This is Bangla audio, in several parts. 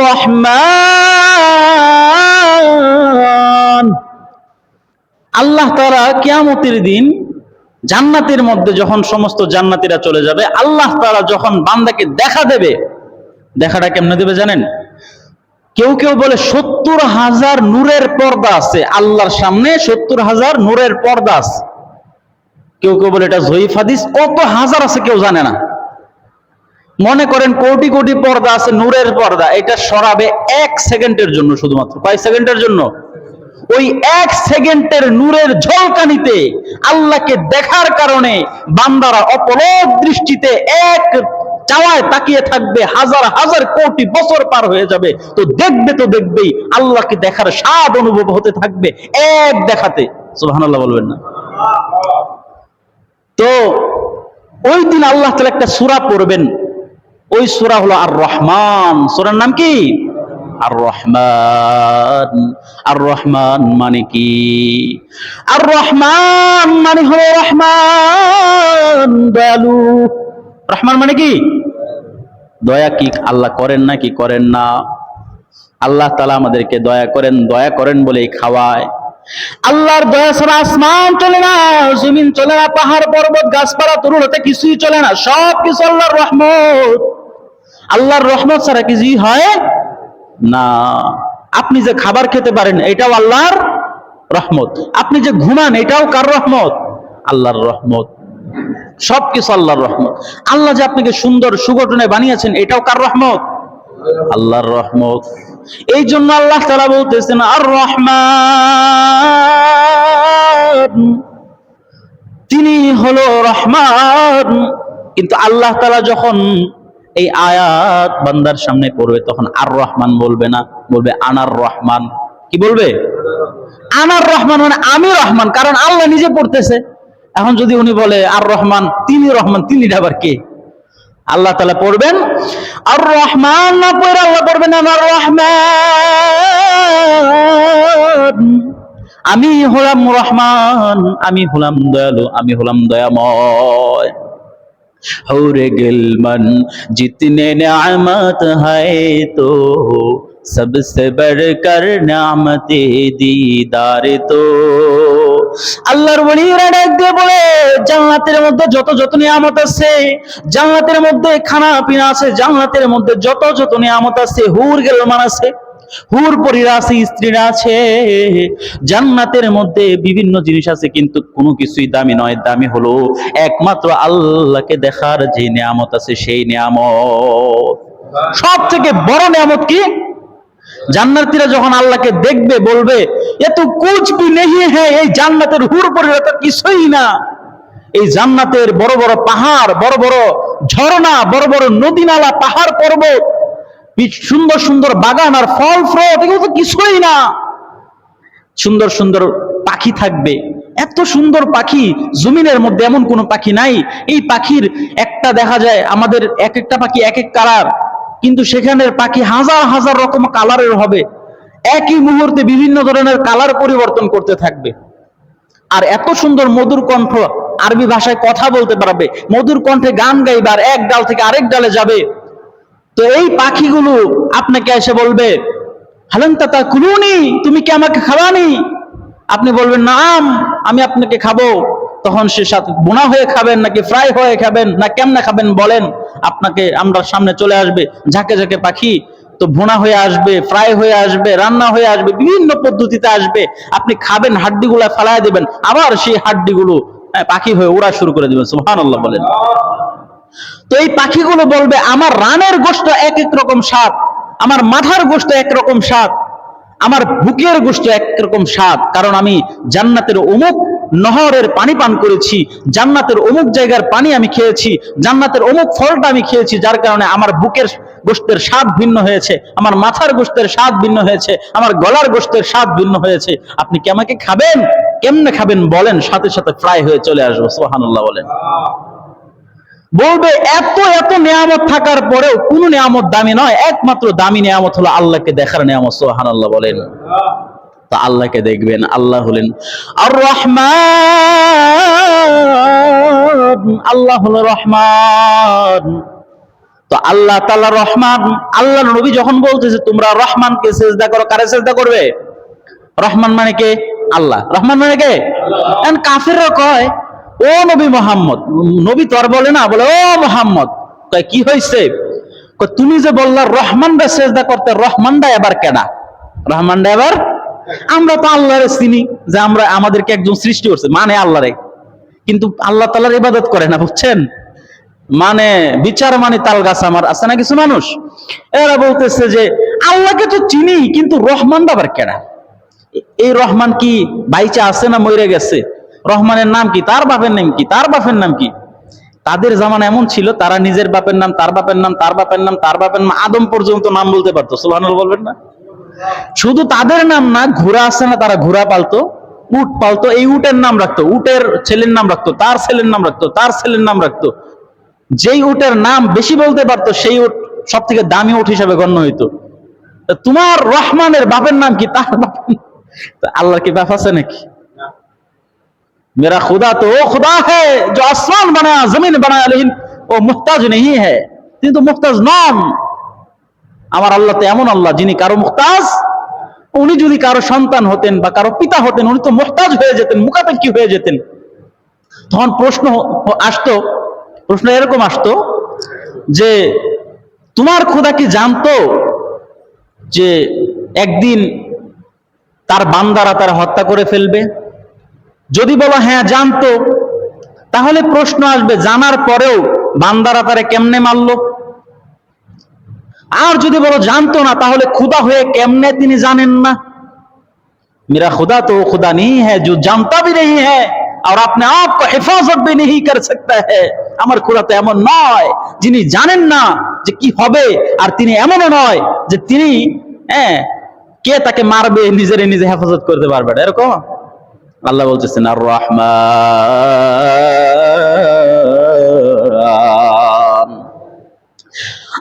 রহমান আল্লাহ তারা কিয়ামতের দিন জান্নাতের মধ্যে যখন সমস্ত জান্নাতীরা চলে যাবে, আল্লাহ তারা যখন বান্দাকে দেখা দেবে, দেখাটা কেমনে দেবে জানেন? কেউ কেউ বলে সত্তর হাজার নূরের পর্দা আছে, আল্লাহর সামনে সত্তর হাজার নূরের পর্দা আছে। কেউ কেউ বলে এটা জয়ীফ হাদিস, কত হাজার আছে কেউ জানে না। মনে করেন কোটি কোটি পর্দা আছে, নূরের পর্দা, এটা সরাবে এক সেকেন্ডের জন্য শুধুমাত্র। কয় সেকেন্ডের জন্য? ওই এক সেকেন্ডের নূরের ঝলকানিতে আল্লাহকে দেখার কারণে বান্দারা অপলক দৃষ্টিতে এক চাওয়ায় তাকিয়ে থাকবে, হাজার হাজার কোটি বছর পার হয়ে যাবে। তো দেখবে তো দেখবেই আল্লাহকে দেখার স্বাদ অনুভব হতে থাকবে এক দেখাতে। সুবহানাল্লাহ বলবেন না। তো ওই দিন আল্লাহ তাআলা একটা সুরা পড়বেন। ওই সূরা হলো আর রহমান সূরার নাম কি? আর রহমান আর রহমান মানে কি? আর রহমান মানে হলো রহমান, দয়ালু। রহমান মানে কি? দয়া কি আল্লাহ করেন না কি করেন না? আল্লাহ তালা আমাদেরকে দয়া করেন দয়া করেন বলেই খাওয়ায়। আল্লাহর দয়া ছাড়া আসমান চলে না, জমিন চলে না, পাহাড়, পর্বত, গাছপালা, তরুণ হতে কিছুই চলে না সব কিছু আল্লাহর রহমত। আল্লাহর রহমত ছাড়া কিছুই হয় না। আপনি যে খাবার খেতে পারেন, এটাও আল্লাহর রহমত। আপনি যে ঘুমান, এটাও কার রহমত? আল্লাহর রহমত। সবকিছু আল্লাহর রহমত। আল্লাহ যে আপনাকে সুন্দর সুগঠনে বানিয়েছেন, এটাও কার রহমত? আল্লাহর রহমত। এই জন্য আল্লাহ তারা বলতেছেন আর রহমান তিনি হলো রহমান। কিন্তু আল্লাহ তালা যখন এই আয়াত বান্দার সামনে পড়বে, তখন আর রহমান বলবে না, বলবে আনার রহমান কি বলবে? আনার রহমান মানে আমি রহমান, কারণ আল্লাহ নিজে পড়তেছে। এখন যদি উনি বলে আর রহমান তিনি রহমান তিনি আবার কে? আল্লাহ তালা পড়বেন আর রহমান না পড়ে আল্লাহ পড়বেন আমার রহমান আমি হলাম রহমান, আমি হলাম দয়ালু, আমি হলাম দয়াময়। হৌরে গেল মন জিতনে নিয়ামত है তো सबसे बढ़कर নিয়ামত দিদার তো আল্লাহর ওলিরা ডাক দিয়ে বলে জান্নাতের মধ্যে যত যত নিয়ামত আছে জান্নাতের মধ্যে খানা পিনা আছে জান্নাতের মধ্যে যত যত নিয়ামত আছে হুর গেলমান আছে হুর পরীরা আছে, স্ত্রীরা আছে। জান্নাতের মধ্যে বিভিন্ন জিনিস আছে, কিন্তু কোনো কিছুই দামি নয়, দামি হলো একমাত্র আল্লাহকে দেখার যে নিয়ামত আছে, সেই নিয়ামত। সব থেকে বড় নিয়ামত কি? জান্নাতীরা যখন আল্লাহকে দেখবে, বলবে, এ তো কুছ ভি নেই হ্যাঁ এই জান্নাতের হুর পরীরা তো কিছুই না। এই জান্নাতের বড় বড় পাহাড়, বড় বড় ঝর্ণা, বড় বড় নদী নালা পাহাড় পর্বত সুন্দর সুন্দর বাগান আর ফল ফ্রুট, এগুলো তো কিছুই না। সুন্দর সুন্দর পাখি থাকবে। এত সুন্দর পাখি জমিনের মধ্যে এমন কোনো পাখি নাই। এই পাখির একটা দেখা যায়, আমাদের এক একটা পাখি এক এক কালার। কিন্তু সেখানের পাখি হাজার হাজার রকম কালারের হবে। একই মুহূর্তে বিভিন্ন ধরনের কালার পরিবর্তন করতে থাকবে। আর এত সুন্দর মধুর কণ্ঠ আরবি ভাষায় কথা বলতে পারবে। মধুর কণ্ঠে গান গাইবে আর এক ডাল থেকে আরেক ডালে যাবে। তো এই পাখিগুলো আপনাকে এসে বলবে হালেন তাতা কুলুনি তুমি কি আমাকে খাওয়ানি? আপনি বলবেন, নাম, আমি আপনাকে খাব। তখন সে সাথে বোনা হয়ে খাবেন, নাকি ফ্রাই হয়ে খাবেন, না কেমনে খাবেন বলেন, আপনাকে আমরা সামনে চলে আসবে, ঝাঁকে ঝাঁকে পাখি। তো ভুনা হয়ে আসবে, ফ্রাই হয়ে আসবে, রান্না হয়ে আসবে, বিভিন্ন পদ্ধতিতে আসবে। আপনি খাবেন, হাড্ডিগুলা ফেলায় দিবেন, আবার সেই হাড্ডিগুলো পাখি হয়ে ওড়া শুরু করে দিবেন, সুবহানাল্লাহ বলেন। তো এই পাখিগুলো বলবে, আমার রানের গোষ্ঠ এক এক রকম স্বাদ, আমার মাথার গোষ্ঠ একরকম স্বাদ, আমার বুকের গোষ্ঠ একরকম স্বাদ। কারণ আমি জান্নাতের অমুক নহরের পানি পান করেছি, জান্নাতের অমুক জায়গার পানি আমি খেয়েছি, জান্নাতের অমুক ফলটা আমি খেয়েছি, যার কারণে আমার বুকের গোষ্ঠের স্বাদ ভিন্ন হয়েছে, আমার মাথার গোষ্ঠের স্বাদ ভিন্ন হয়েছে, আমার গলার গোষ্ঠের স্বাদ ভিন্ন হয়েছে। আপনি কি আমাকে খাবেন? কেমনে খাবেন বলেন, সাথে সাথে ফ্রাই হয়ে চলে আসব সোহানুল্লাহ বলেন। বলবে, এত এত নিয়ামত থাকার পরেও কোন নিয়ামত দামি নয়। একমাত্র দামি নিয়ামত হলো আল্লাহকে দেখার নিয়ামত সোহান আল্লাহ বলেন। তা আল্লাহকে দেখবেন, আল্লাহ হলেন আর রহমান আল্লাহ হলো রহমান। তো আল্লাহ তাআলা রহমান। আল্লাহ নবী যখন বলতেছে, তোমরা রহমানকে চেষ্টা করো, কারে চেষ্টা করবে? রহমান মানে কে? আল্লাহ। রহমান মানে কে? কাফেররা কয় ও নবী মোহাম্মদ, নবী তো আর বলে না, বলে, ও মোহাম্মদ, কয়, কি হয়েছে তুমি যে বললা, রহমানরা সেজদা করতে, রহমানরা এবার কেডা? রহমানরা এবার? আমরা তো আল্লাহরে চিনি যে আমরা, আমাদেরকে একজন সৃষ্টি করছে মানে আল্লাহরে। কিন্তু আল্লাহ তাআলার ইবাদত করে না, বুঝছেন? মানে বিচার মানে তাল গাছ আমার, আছে না কিছু মানুষ? এরা বলতেছে যে, আল্লাহকে তো চিনি, কিন্তু রহমান আবার কেডা? এই রহমান কি বাইচা আছে না মরে গেছে? রহমানের নাম কি? তার বাপের নাম কি? তার বাপের নাম কি? তাদের জামান এমন ছিল, তারা নিজের বাপের নাম, তার বাপের নাম, তার বাপের নাম, তার বাপের নাম, আদম পর্যন্ত নাম বলতে পারতো। সুবহানাল্লাহ বলবেন না? শুধু তাদের নাম না, ঘোড়া আছে না, তারা ঘোড়া পালতো, উট পালতো, এই উটের নাম রাখতো, উটের ছেলের নাম রাখতো, তার ছেলের নাম রাখতো, তার ছেলের নাম রাখতো। যেই উটের নাম বেশি বলতে পারতো, সেই উট সব থেকে দামি উট হিসাবে গণ্য হইতো। তোমার রহমানের বাপের নাম কি? তার বাপের আল্লাহর কি বাপ আছে নাকি? मेरा खुदा तो वो खुदा है जो आसमान बनाया जमीन बनाया लेकिन वो मुख्ताज नहीं है তিনি তো মুখতাজ নন আমার আল্লাহ তো এমন আল্লাহ যিনি কারো মুখতাজ উনি যদি কারো সন্তান হতেন বা কারো পিতা হতেন উনি তো মুখতাজ হয়ে যেতেন মুখাপেক্ষি হয়ে যেতেন তখন প্রশ্ন হ- আসতো প্রশ্ন এরকম আসতো যে তোমার খোদা কি জানতো যে একদিন তার বান্দারা তার হত্যা করে ফেলবে যদি বলো হ্যাঁ জানতো। তাহলে প্রশ্ন আসবে, জানার পরেও বান্দারা তারে কেমনে মারল? আর যদি বলো, জানতো না, তাহলে ক্ষুদা হয়ে কেমনে তিনি জানেন না? মেরা খুদা তো খুদা নেই হ্যাঁ জো জানতা বি নেই হ্যাঁ আর আপনি আপকে হেফাজত বি নেই কর সকতে হ্যাঁ আমার খুদা তো এমন নয়, যিনি জানেন না যে কি হবে, আর তিনি এমনও নয় যে তিনি হ্যাঁ কে তাকে মারবে, নিজেরে নিজে হেফাজত করতে পারবে এরকম? আল্লাহ বলতেছেন আর রহমান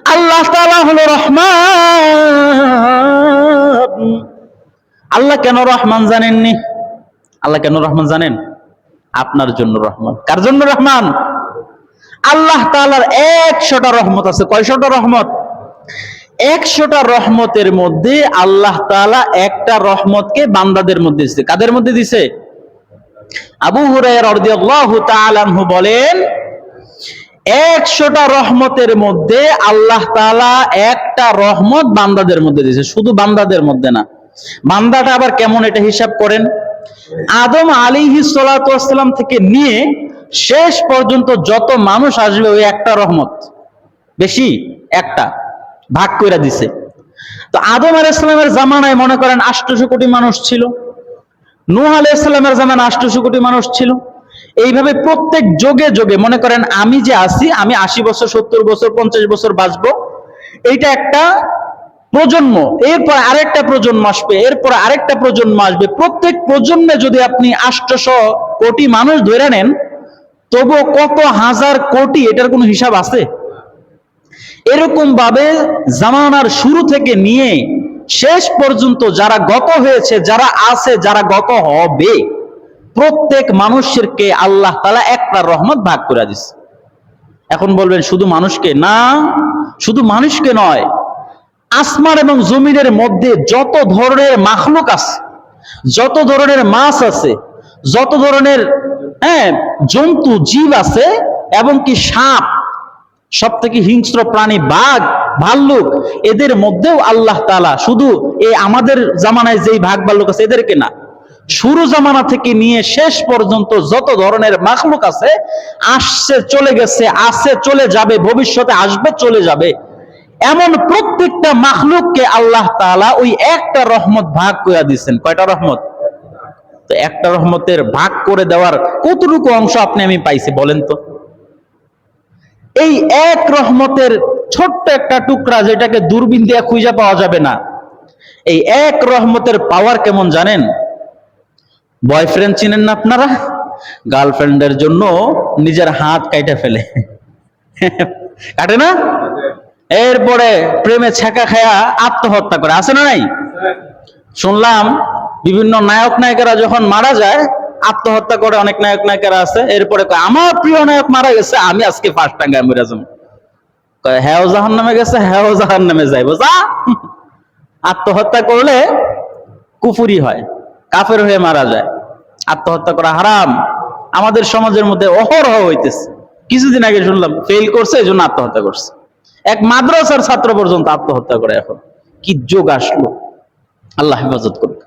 আল্লাহ তাআলা হলো রহমান। আল্লাহ কেন রহমান জানেননি? আল্লাহ কেন রহমান জানেন? আপনার জন্য রহমান। কার জন্য রহমান? আল্লাহ তাআলার একশোটা রহমত আছে। কয়শোটা রহমত? একশোটা রহমতের মধ্যে আল্লাহ তাআলা একটা রহমতকে বান্দাদের মধ্যে দিছে। কাদের মধ্যে দিছে? আবু আনহু বলেন, একশোটা রহমতের মধ্যে আল্লাহ একটা রহমত বান্দাদের মধ্যে দিয়েছে, শুধু বান্দাদের মধ্যে না। বান্দাটা আবার কেমন এটা হিসাব করেন? আদম আলিহি সালাম থেকে নিয়ে শেষ পর্যন্ত যত মানুষ আসবে ওই একটা রহমত, বেশি একটা, ভাগ করে দিছে। তো আদম আলাইসালামের জামানায় মনে করেন আষ্টশো কোটি মানুষ ছিল। নূহ আলাইসালামের জামানায় আষ্টশো কোটি মানুষ ছিল। এইভাবে প্রত্যেক যোগে যোগে মনে করেন আমি যে আছি, আমি আশি বছর, সত্তর বছর, পঞ্চাশ বছর বাঁচবো। এইটা একটা প্রজন্ম। এরপর আরেকটা প্রজন্ম আসবে, এরপর আরেকটা প্রজন্ম আসবে। প্রত্যেক প্রজন্মে যদি আপনি আষ্টশো কোটি মানুষ ধরে নেন তবু কত হাজার কোটি এটার কোনো হিসাব আছে? এরকম ভাবে জামানার শুরু থেকে নিয়ে শেষ পর্যন্ত যারা গত হয়েছে, যারা আছে, যারা গত হবে, প্রত্যেক মানুষেরকে আল্লাহ তালা একটা রহমত ভাগ করে দিচ্ছে এখন বলবেন, শুধু মানুষকে? না, শুধু মানুষকে নয়। আসমান এবং জমিনের মধ্যে যত ধরনের মাখলুক আছে, যত ধরনের মাছ আছে, যত ধরনের হ্যাঁ জন্তু, জীব আছে, এবং কি সাপ সব থেকে হিংস্র প্রাণী, বাঘ, ভাল্লুক, এদের মধ্যেও আল্লাহ তালা শুধু এই আমাদের জামানায় যেই ভাগ ভাল্লুক আছে এদেরকে না, শুরু জামানা থেকে নিয়ে শেষ পর্যন্ত যত ধরনের মাখলুক আছে, আসছে, চলে গেছে আসছে চলে যাবে, ভবিষ্যতে আসবে, চলে যাবে, এমন প্রত্যেকটা মাখলুককে আল্লাহ তাআলা ওই একটা রহমত ভাগ করে দিচ্ছেন কয়টা রহমত? তো একটা রহমতের ভাগ করে দেওয়ার কতটুকু অংশ আপনি আমি পাইছি বলেন তো। এই এক রহমতের ছোট্ট একটা টুকরা যেটাকে দূরবীন দিয়ে খুঁজে পাওয়া যাবে না। এই এক রহমতের পাওয়ার কেমন জানেন? বয়ফ্রেন্ড চিনেন না আপনারা? গার্লফ্রেন্ডের জন্য নিজের হাত কাইটা ফেলে। কাটে না? এরপরে প্রেমে ছেঁকা খায়া আত্মহত্যা করে। আছে না নাই? শুনলাম বিভিন্ন নায়ক নায়িকারা যখন মারা যায় আত্মহত্যা করে অনেক নায়ক নায়িকারা আছে। এরপরে আমার প্রিয় নায়ক মারা গেছে, আমি আজকে ফার্স্ট টাঙ্গায় মরে যাব। হ্যাঁও জাহান নামে গেছে হ্যাঁও জাহান নামে যাইব। যা! আত্মহত্যা করলে কুফুরি হয়, কাফের হয়ে মারা যায়। আত্মহত্যা করা হারাম। আমাদের সমাজের মধ্যে অহরহ হইতেছে। কিছুদিন আগে শুনলাম ফেল করছে এই জন্য আত্মহত্যা করছে। এক মাদ্রাসার ছাত্র পর্যন্ত আত্মহত্যা করে এখন। কি যোগ আসলো? আল্লাহ হেফাজত করুক।